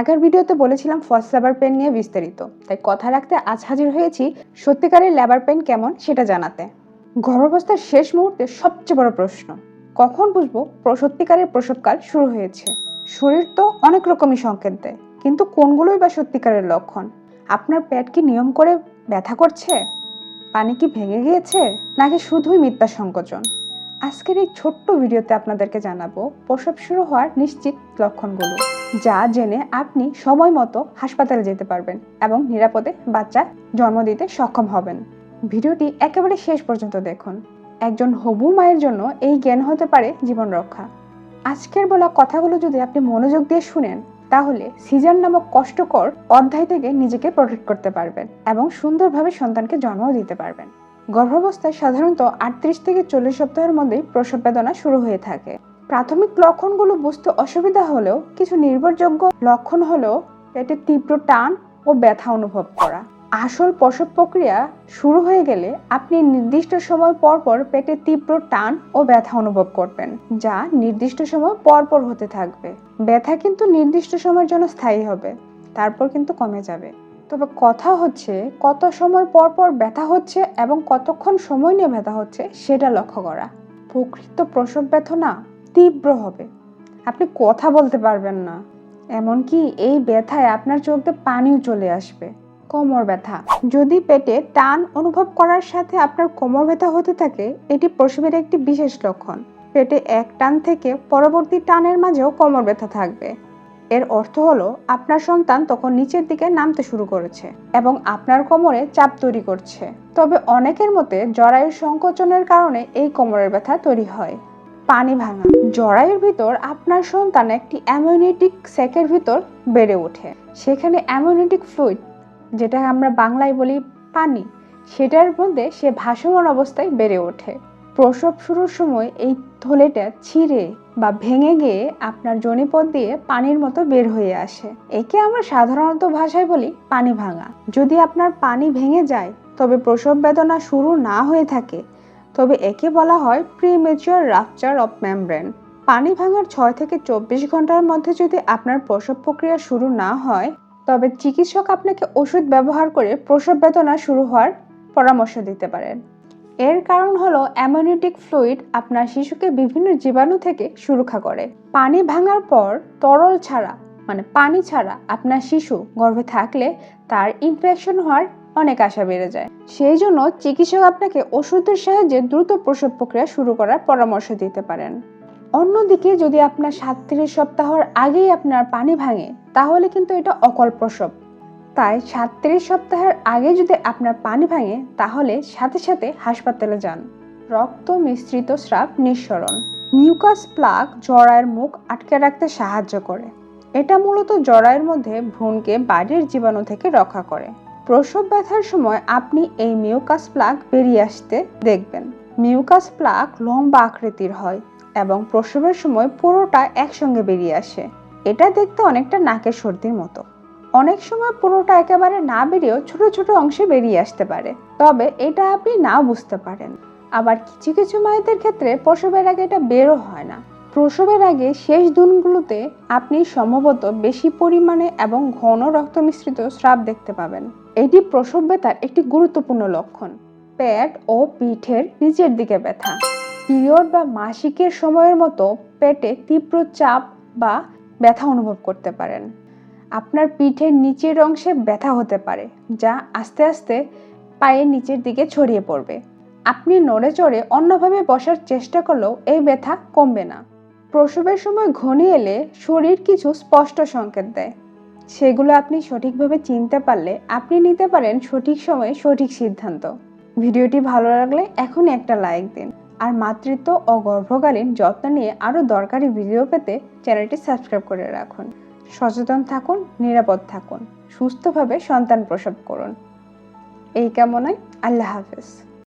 আগের ভিডিওতে বলেছিলাম ফার্স্ট লেবার পেন নিয়ে বিস্তারিত। তাই কথা রাখতে আজ হাজির হয়েছি সত্যিকারের লেবার পেন কেমন সেটা জানাতে। গর্ভাবস্থার শেষ মুহূর্তে সবচেয়ে বড় প্রশ্ন, কখন বুঝব সত্যিকারের প্রসবকাল শুরু হয়েছে? শরীর তো অনেক রকমই সংকেত দেয় কিন্তু কোনগুলোই বা সত্যিকারের লক্ষণ? আপনার পেট কি নিয়ম করে ব্যথা করছে? পানি কি ভেঙে গিয়েছে? নাকি শুধুই মিথ্যা সংকোচন? আজকের এই ছোট্ট ভিডিওতে আপনাদেরকে জানাব, প্রসব শুরু হওয়ার নিশ্চিত লক্ষণগুলো। যা জেনে আপনি সময় মতো হাসপাতালে যেতে পারবেন এবং নিরাপদে বাচ্চা জন্ম দিতে সক্ষম হবেন। ভিডিওটি একেবারে শেষ পর্যন্ত দেখুন। একজন হবু মায়ের জন্য এই জ্ঞান হতে পারে জীবন রক্ষা। আজকের বলা কথাগুলো যদি আপনি মনোযোগ দিয়ে শুনেন, তাহলে সিজার নামক কষ্টকর অধ্যায় থেকে নিজেকে প্রোটেক্ট করতে পারবেন এবং সুন্দরভাবে সন্তানকে জন্মও দিতে পারবেন। গর্ভাবস্থায় সাধারণত আটত্রিশ থেকে চল্লিশ সপ্তাহের মধ্যেই প্রসব বেদনা শুরু হয়ে থাকে। প্রাথমিক লক্ষণগুলো বুঝতে অসুবিধা হলেও কিছু নির্ভরযোগ্য লক্ষণ হলো পেটে তীব্র টান ও ব্যথা অনুভব করা। আসল প্রসব প্রক্রিয়া শুরু হয়ে গেলে আপনি নির্দিষ্ট সময় পর পর পেটে তীব্র টান ও ব্যথা অনুভব করবেন, যা নির্দিষ্ট সময় পর পর হতে থাকবে। ব্যথা কিন্তু নির্দিষ্ট সময়ের জন্য স্থায়ী হবে, তারপর কিন্তু কমে যাবে। তবে কথা হচ্ছে কত সময় পর পর ব্যথা হচ্ছে এবং কতক্ষণ সময় নিয়ে ব্যথা হচ্ছে সেটা লক্ষ্য করা। প্রকৃত প্রসব ব্যথনা তীব্র হবে। আপনি কথা বলতে পারবেন না। এমনকি এই ব্যথায় আপনার চোখ পানিও চলে আসবে। কোমর ব্যথা। যদি পেটে টান অনুভব করার সাথে আপনার কোমর ব্যথা হতে থাকে, এটি প্রসবের একটি বিশেষ লক্ষণ। পেটে এক টান থেকে পরবর্তী টানের মাঝেও কোমর ব্যথা থাকবে। এর অর্থ হলো, আপনার সন্তান তখন নিচের দিকে নামতে শুরু করেছে এবং আপনার কোমরে চাপ তৈরি করছে। তবে অনেকের মতে, জরায়ুর সংকোচনের কারণে এই কোমরের ব্যথা তৈরি হয়। পানি ভাঙা। জরায়ুর ভিতর আপনার সন্তান একটি অ্যামিউনিটিক স্যাকের ভিতর বেড়ে ওঠে। সেখানে অ্যামিউনিটিক ফ্লুইড যেটা আমরা বাংলায় বলি পানি, সেটার মধ্যে সে ভাসমান অবস্থায় বেড়ে ওঠে। প্রসব শুরুর সময় এই থলেটা ছিঁড়ে বা ভেঙে গিয়ে আপনার জনিপথ দিয়ে পানির মতো বের হয়ে আসে। একে আমরা সাধারণত ভাষায় বলি পানি ভাঙা। যদি আপনার পানি ভেঙে যায়, তবে প্রসব বেদনা শুরু না হয়ে থাকে তবে একে বলা হয় প্রিমেচিওর রাপচার অফ মেমব্রেন পানি ভাঙার ছয় থেকে চব্বিশ ঘণ্টার মধ্যে যদি আপনার প্রসব প্রক্রিয়া শুরু না হয়, তবে চিকিৎসক আপনাকে ওষুধ ব্যবহার করে প্রসব বেদনা শুরু হওয়ার পরামর্শ দিতে পারেন। এর কারণ হলো অ্যামোনিটিক ফ্লুইড আপনার শিশুকে বিভিন্ন জীবাণু থেকে সুরক্ষা করে। পানি ভাঙার পর তরল ছাড়া মানে পানি ছাড়া আপনার শিশু গর্ভে থাকলে তার ইনফেকশন হওয়ার অনেক আশা বেড়ে যায়। সেই জন্য চিকিৎসক আপনাকে ওষুধের সাহায্যে দ্রুত প্রসব প্রক্রিয়া শুরু করার পরামর্শ দিতে পারেন। অন্যদিকে যদি আপনার সাতত্রিশ সপ্তাহর আগেই আপনার পানি ভাঙে, তাহলে কিন্তু এটা অকল প্রসব। তাই সাতত্রিশ সপ্তাহের আগে যদি আপনার পানি ভাঙে, তাহলে সাথে সাথে হাসপাতালে যান। রক্ত মিশ্রিত স্রাব নিঃসরণ। মিউকাস প্লাগ জরায়ের মুখ আটকে রাখতে সাহায্য করে। এটা মূলত জরায়ের মধ্যে ভ্রূণকে বাইরের জীবাণু থেকে রক্ষা করে। প্রসব ব্যথার সময় আপনি এই মিউকাস প্লাগ বেরিয়ে আসতে দেখবেন। মিউকাস প্লাগ লম্বা আকৃতির হয় এবং প্রসবের সময় পুরোটা একসঙ্গে বেরিয়ে আসে। এটা দেখতে অনেকটা নাকের সর্দির মতো। অনেক সময় পুরোটা একেবারে না বেরিয়েও ছোট ছোট অংশে বেরিয়ে আসতে পারে। তবে এটা আপনি নাও বুঝতে পারেন। আবার কিছু কিছু মায়েদের ক্ষেত্রে প্রসবের আগে এটা বেরও হয় না। প্রসবের আগে শেষ দিনগুলোতে আপনি সম্ভবত বেশি পরিমাণে এবং ঘন রক্ত মিশ্রিত স্রাব দেখতে পাবেন। এটি প্রসব ব্যথার একটি গুরুত্বপূর্ণ লক্ষণ। পেট ও পিঠের নিচের দিকে ব্যথা। পিরিয়ড বা মাসিকের সময়ের মতো পেটে তীব্র চাপ বা ব্যথা অনুভব করতে পারেন। আপনার পিঠের নিচের অংশে ব্যথা হতে পারে, যা আস্তে আস্তে পায়ের নিচের দিকে ছড়িয়ে পড়বে। আপনি নড়ে চড়ে অন্যভাবে বসার চেষ্টা করলেও এই ব্যথা কমবে না। প্রসবের সময় ঘনিয়ে এলে শরীর কিছু স্পষ্ট সংকেত দেয়। সেগুলো আপনি সঠিকভাবে চিনতে পারলে আপনি নিতে পারেন সঠিক সময়ে সঠিক সিদ্ধান্ত। ভিডিওটি ভালো লাগলে এখনই একটা লাইক দিন। আর মাতৃত্ব ও গর্ভকালীন যত্ন নিয়ে আরও দরকারি ভিডিও পেতে চ্যানেলটি সাবস্ক্রাইব করে রাখুন। সচেতন থাকুন, নিরাপদ থাকুন, সুস্থভাবে সন্তান প্রসব করুন। এই কামনায় আল্লাহ হাফেজ।